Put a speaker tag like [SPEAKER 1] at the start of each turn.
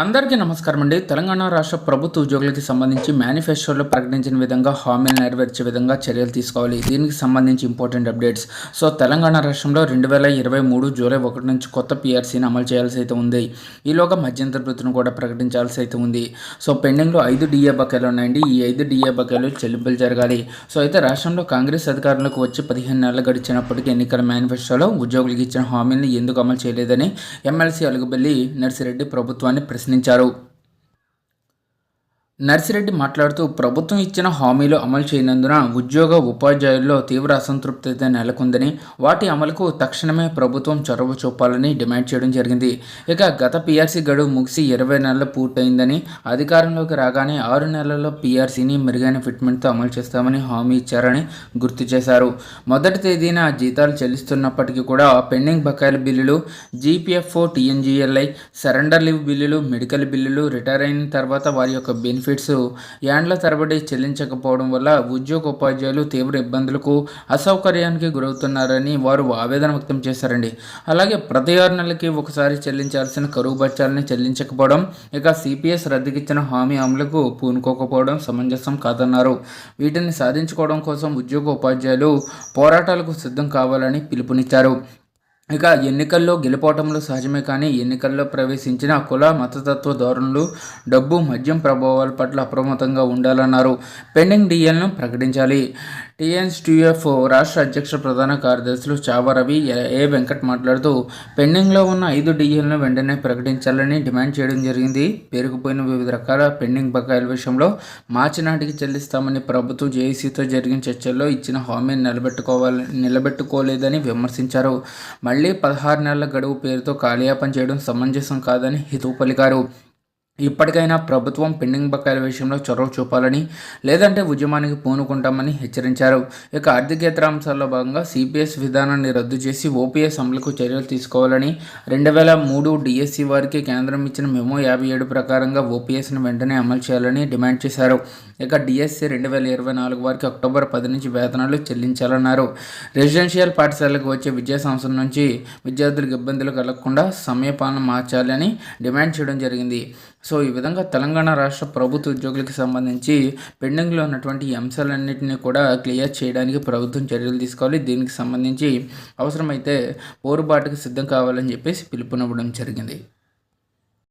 [SPEAKER 1] అందరికీ నమస్కారం అండి. తెలంగాణ రాష్ట్ర ప్రభుత్వ ఉద్యోగులకి సంబంధించి మేనిఫెస్టోలో ప్రకటించిన విధంగా హామీలు నెరవేర్చే విధంగా చర్యలు తీసుకోవాలి. దీనికి సంబంధించి ఇంపార్టెంట్ అప్డేట్స్. సో తెలంగాణ రాష్ట్రంలో రెండు వేల ఇరవై మూడు జూలై ఒకటి నుంచి కొత్త పిఆర్సీని అమలు చేయాల్సి అయితే ఉంది. ఈలోగా మధ్యంతర వృత్తిని కూడా ప్రకటించాల్సి అయితే ఉంది. సో పెండింగ్లో ఐదు డిఏ బకాయిలు ఉన్నాయండి. ఈ ఐదు డిఏ బకాయిలు చెల్లింపులు జరగాలి. సో అయితే రాష్ట్రంలో కాంగ్రెస్ అధికారంలోకి వచ్చి పదిహేను నెలలు గడిచినప్పటికీ ఎన్నికల మేనిఫెస్టోలో ఉద్యోగులకు ఇచ్చిన హామీలను ఎందుకు అమలు చేయలేదని ఎమ్మెల్సీ అలుగుబెల్లి నర్సిరెడ్డి ప్రభుత్వాన్ని ప్రశ్నించారు. నర్సిరెడ్డి మాట్లాడుతూ ప్రభుత్వం ఇచ్చిన హామీలు అమలు చేయనందున ఉద్యోగ ఉపాధ్యాయుల్లో తీవ్ర అసంతృప్తి అయితే నెలకొందని వాటి అమలుకు తక్షణమే ప్రభుత్వం చొరవ చూపాలని డిమాండ్ చేయడం జరిగింది. ఇక గత పీఆర్సీ గడువు ముగిసి ఇరవై నెలలు పూర్తయిందని అధికారంలోకి రాగానే ఆరు నెలల్లో పీఆర్సీని మెరుగైన ఫిట్మెంట్తో అమలు చేస్తామని హామీ ఇచ్చారని గుర్తు చేశారు. మొదటి తేదీన జీతాలు చెల్లిస్తున్నప్పటికీ కూడా పెండింగ్ బకాయిల బిల్లులు జీపీఎఫ్ఓ టీఎన్జీఎల్ఐ సరెండర్ లీవ్ బిల్లులు మెడికల్ బిల్లులు రిటైర్ అయిన తర్వాత వారి యొక్క బెనిఫిట్ బెనిఫిట్స్ ఏండ్ల తరబడి చెల్లించకపోవడం వల్ల ఉద్యోగ ఉపాధ్యాయులు తీవ్ర ఇబ్బందులకు అసౌకర్యానికి గురవుతున్నారని వారు ఆవేదన వ్యక్తం చేశారండి. అలాగే ప్రతి ఆరు నెలలకి ఒకసారి చెల్లించాల్సిన కరువు బచ్చాలని చెల్లించకపోవడం ఇక సిపిఎస్ రద్దుకిచ్చిన హామీ అమలుకు పూనుకోకపోవడం సమంజసం కాదన్నారు. వీటిని సాధించుకోవడం కోసం ఉద్యోగ ఉపాధ్యాయులు పోరాటాలకు సిద్ధం కావాలని పిలుపునిచ్చారు. ఇక ఎన్నికల్లో గెలుపోవటంలో సహజమే కానీ ఎన్నికల్లో ప్రవేశించిన కుల మతతత్వ ధోరణులు డబ్బు మద్యం ప్రభావాల పట్ల అప్రమత్తంగా ఉండాలన్నారు. పెండింగ్ డిఎల్ను ప్రకటించాలి. టీఎన్స్టీఎఫ్ రాష్ట్ర అధ్యక్ష ప్రధాన కార్యదర్శులు చావా రవి ఏ వెంకట్ మాట్లాడుతూ పెండింగ్లో ఉన్న ఐదు డిఎల్ను వెంటనే ప్రకటించాలని డిమాండ్ చేయడం జరిగింది. పేరుకుపోయిన వివిధ రకాల పెండింగ్ బకాయిల విషయంలో మార్చి నాటికి చెల్లిస్తామని ప్రభుత్వం జేఏసీతో జరిగిన చర్చల్లో ఇచ్చిన హామీని నిలబెట్టుకోవాలి నిలబెట్టుకోలేదని విమర్శించారు. మళ్ళీ పదహారు నెలల గడువు పేరుతో కాలయాపన చేయడం సమంజసం కాదని హితవు పలికారు. ఇప్పటికైనా ప్రభుత్వం పెండింగ్ బకాయిల విషయంలో చొరవ చూపాలని లేదంటే ఉద్యమానికి పూనుకుంటామని హెచ్చరించారు. ఇక ఆర్థికేతర అంశాల్లో భాగంగా సిపిఎస్ విధానాన్ని రద్దు చేసి ఓపీఎస్ అమలుకు చర్యలు తీసుకోవాలని రెండు వేల మూడు డిఎస్సి వారికి కేంద్రం ఇచ్చిన మెమో యాభై ఏడు ప్రకారంగా ఓపీఎస్ను వెంటనే అమలు చేయాలని డిమాండ్ చేశారు. ఇక డిఎస్సి రెండు వేల ఇరవై నాలుగు వారికి అక్టోబర్ పది నుంచి వేతనాలు చెల్లించాలన్నారు. రెసిడెన్షియల్ పాఠశాలకు వచ్చే విద్యా సంవత్సరం నుంచి విద్యార్థులకు ఇబ్బందులు కలగకుండా సమయపాలన మార్చాలని డిమాండ్ చేయడం జరిగింది. సో ఈ విధంగా తెలంగాణ రాష్ట్ర ప్రభుత్వ ఉద్యోగులకు సంబంధించి పెండింగ్లో ఉన్నటువంటి అంశాలన్నింటినీ కూడా క్లియర్ చేయడానికి ప్రభుత్వం చర్యలు తీసుకోవాలి. దీనికి సంబంధించి అవసరమైతే పోరుబాటుకు సిద్ధం కావాలని చెప్పేసి పిలుపునివ్వడం జరిగింది.